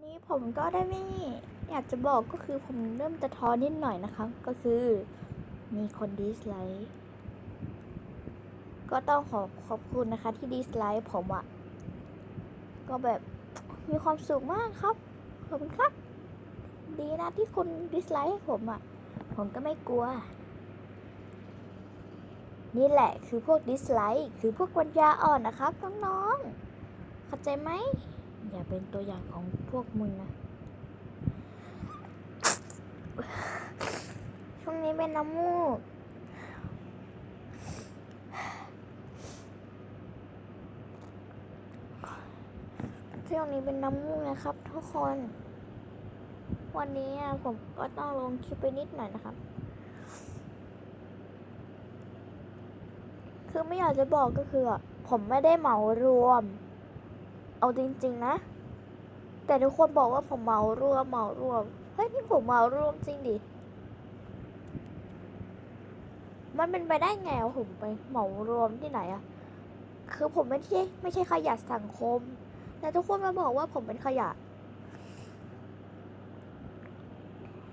ันนี้ผมก็ได้ไม่อยากจะบอกก็คือผมเริ่มจะท้อนิดหน่อยนะคะ ก็คือมีคนดิสไลค์ก็ต้องขอขอบคุณนะคะที่ดิสไลค์ผมอะ่ะก็แบบมีความสุขมากครับขอบคุณครับ ดีนะที่คุณดิสไลค์ให้ผมอะ่ะผมก็ไม่กลัว นี่แหละคือพวกดิสไลค์คือพวกปัญญาอ่อนนะครับน้องๆเข้าใจไหม อย่าเป็นตัวอย่างของพวกมึงนะ ช่วงนี้เป็นน้ำมูก ช่วงนี้เป็นน้ำมูกนะครับ ทุกคน วันนี้อะผมก็ต้องลงคลิปไปนิดหน่อยนะครับ คือไม่อยากจะบอกก็คืออะผมไม่ได้เหมารวม เอาจริงๆนะ แต่ทุกคนบอกว่าผมเหมารวมเหมารวมเฮ้ยนี่ผมเหมารวมจริงดิ มันเป็นไปได้ไงวะผมไปเหมารวมที่ไหนอะคือผมไม่ใช่ไม่ใช่ขยะสังคม แต่ทุกคนมาบอกว่าผมเป็นขยะ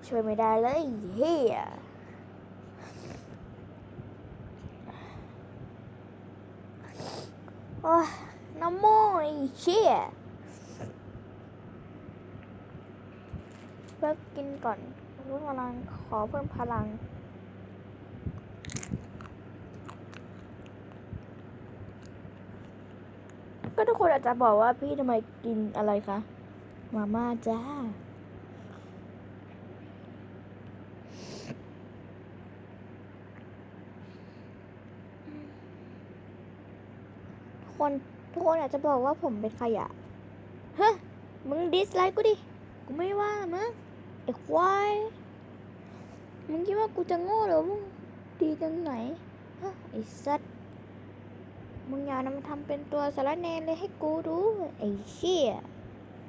ช่วยไม่ได้เลยเฮียโอ้ย น้ำมูกไอ้เชี่ยเพิ่มกินก่อนเพิ่มพลังขอเพิ่มพลัง ก็ทุกคนอาจจะบอกว่าพี่ทำไมกินอะไรคะ มาม่าจ้าคน ทุกคนอาจจะบอกว่าผมเป็นขยะ เฮ้ยมึงดิสไลค์กูดิ กูไม่ว่ามึงไอ้ควาย มึงคิดว่ากูจะโง่เหรอมึงดีตรงไหนฮะไอ้สัตว์มึงอย่านำมาทำเป็นตัวสารแนนเลยให้กูดูไอ้เชี่ย